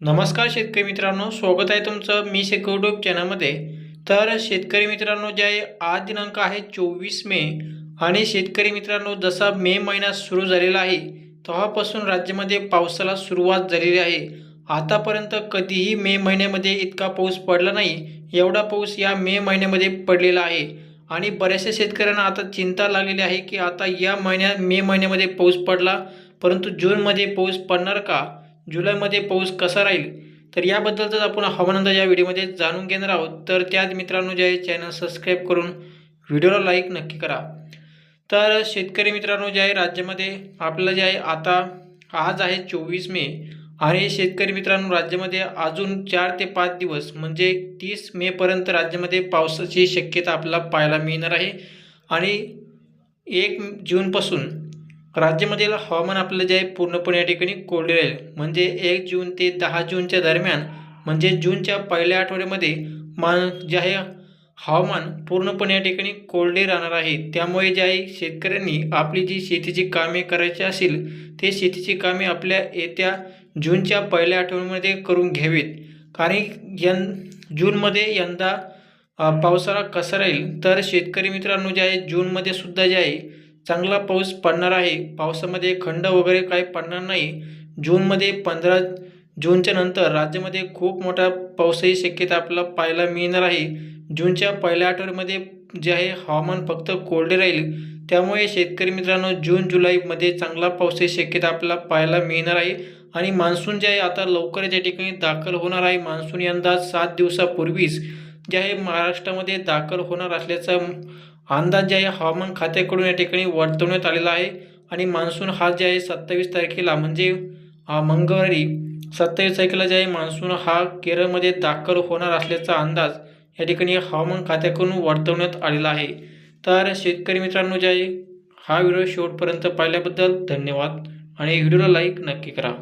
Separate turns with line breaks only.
नमस्कार शेतकरी मित्रांनो स्वागत आहे तुमचं मी शेतकरी यूट्यूब चॅनलमध्ये. तर शेतकरी मित्रांनो जे आहे आज दिनांक आहे चोवीस मे आणि शेतकरी मित्रांनो जसा मे महिना सुरू झालेला आहे तेव्हापासून राज्यामध्ये पावसाला सुरुवात झालेली आहे. आतापर्यंत कधीही मे महिन्यामध्ये इतका पाऊस पडला नाही एवढा पाऊस या मे महिन्यामध्ये पडलेला आहे. आणि बऱ्याचशा शेतकऱ्यांना आता चिंता लागलेली आहे की आता या महिन्या मे महिन्यामध्ये पाऊस पडला परंतु जूनमध्ये पाऊस पडणार का? जुलैमध्ये पाऊस कसा राहील? तर याबद्दलच आपण हवामान या व्हिडिओमध्ये जाणून घेणार आहोत. तर त्यात मित्रांनो जे आहे चॅनल सबस्क्राईब करून व्हिडिओला लाईक नक्की करा. तर शेतकरी मित्रांनो जे आहे राज्यामध्ये आपलं जे आहे आता आज आहे चोवीस मे आणि शेतकरी मित्रांनो राज्यामध्ये अजून चार ते पाच दिवस म्हणजे तीस मेपर्यंत राज्यामध्ये पावसाची शक्यता आपल्याला पाहायला मिळणार आहे. आणि एक जूनपासून राज्यामधील हवामान आपलं जे आहे पूर्णपणे या ठिकाणी कोरडे राहील. म्हणजे एक जून ते दहा जूनच्या दरम्यान म्हणजे जूनच्या पहिल्या आठवड्यामध्ये मान जे आहे हवामान पूर्णपणे या ठिकाणी कोरडे राहणार आहे. त्यामुळे जे आहे शेतकऱ्यांनी आपली जी शेतीची कामे करायची असेल ते शेतीची कामे आपल्या येत्या जूनच्या पहिल्या आठवड्यामध्ये करून घ्यावीत. कारण यं जूनमध्ये यंदा पावसाळा कसा राहील तर शेतकरी मित्रांनो जे आहे जूनमध्ये सुद्धा जे आहे चांगला पाऊस पडणार आहे. पावसामध्ये खंड वगैरे काही पडणार नाही. जूनमध्ये पंधरा जूनच्या नंतर राज्यामध्ये खूप मोठा पावसाची शक्यता आपल्याला पाहायला मिळणार आहे. जूनच्या पहिल्या आठवड्यामध्ये जे आहे हवामान फक्त कोरडे राहील. त्यामुळे शेतकरी मित्रांनो जून जुलैमध्ये चांगला पावसाची शक्यता आपल्याला पाहायला मिळणार आहे. आणि मान्सून जे आहे आता लवकरच या ठिकाणी दाखल होणार आहे. मान्सून यंदा सात दिवसापूर्वीच जे आहे महाराष्ट्रामध्ये दाखल होणार असल्याचा अंदाज जे आहे हवामान खात्याकडून या ठिकाणी वर्तवण्यात आलेला आहे. आणि मान्सून हा जे आहे सत्तावीस तारखेला म्हणजे मंगळवारी सत्तावीस तारखेला जे आहे मान्सून हा केरळमध्ये दाखल होणार असल्याचा अंदाज या ठिकाणी हवामान खात्याकडून वर्तवण्यात आलेला आहे. तर शेतकरी मित्रांनो जे आहे हा व्हिडिओ शेवटपर्यंत पाहिल्याबद्दल धन्यवाद. आणि व्हिडिओला लाईक नक्की करा.